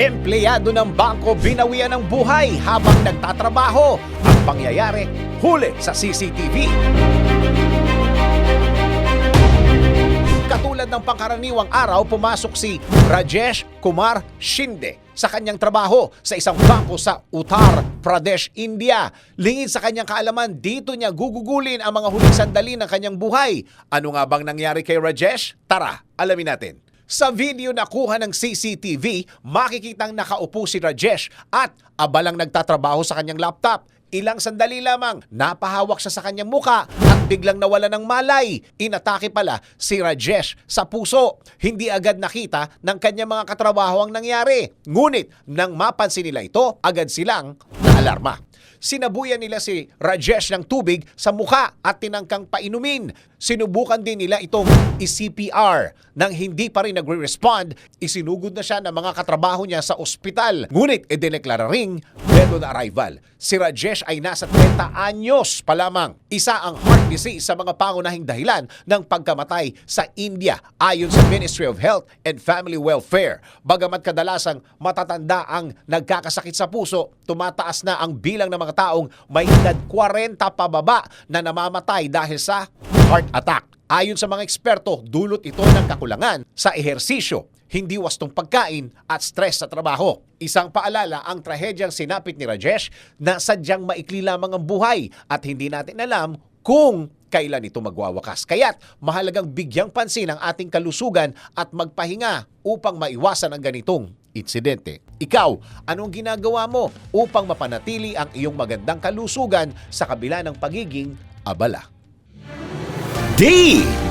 Empleyado ng bangko binawian ng buhay habang nagtatrabaho. Ang pangyayari, huli sa CCTV. Katulad ng pangkaraniwang araw, pumasok si Rajesh Kumar Shinde sa kanyang trabaho sa isang bangko sa Uttar Pradesh, India. Lingid sa kanyang kaalaman, dito niya gugugulin ang mga huling sandali ng kanyang buhay. Ano nga bang nangyari kay Rajesh? Tara, alamin natin. Sa video na kuha ng CCTV, makikitang nakaupo si Rajesh at abalang nagtatrabaho sa kanyang laptop. Ilang sandali lamang, napahawak siya sa kanyang muka at biglang nawala ng malay. Inatake pala si Rajesh sa puso. Hindi agad nakita ng kanyang mga katrabaho ang nangyari. Ngunit nang mapansin nila ito, agad silang naalarma. Sinabuyan nila si Rajesh ng tubig sa muka at tinangkang painumin. Sinubukan din nila itong i-CPR. Nang hindi pa rin nagre-respond, isinugod na siya ng mga katrabaho niya sa ospital. Ngunit idineklara ring dead on arrival. Si Rajesh ay nasa 30 anyos pa lamang. Isa ang heart disease sa mga pangunahing dahilan ng pagkamatay sa India ayon sa Ministry of Health and Family Welfare. Bagamat kadalasang matatanda ang nagkakasakit sa puso, tumataas na ang bilang ng mga taong may edad 40 pababa na namamatay dahil sa heart attack. Ayon sa mga eksperto, dulot ito ng kakulangan sa ehersisyo, hindi wastong pagkain at stress sa trabaho. Isang paalala ang trahedyang sinapit ni Rajesh na sadyang maikli lamang ang buhay at hindi natin alam kung kailan ito magwawakas. Kaya't mahalagang bigyang pansin ang ating kalusugan at magpahinga upang maiwasan ang ganitong insidente. Ikaw, anong ginagawa mo upang mapanatili ang iyong magandang kalusugan sa kabila ng pagiging abala?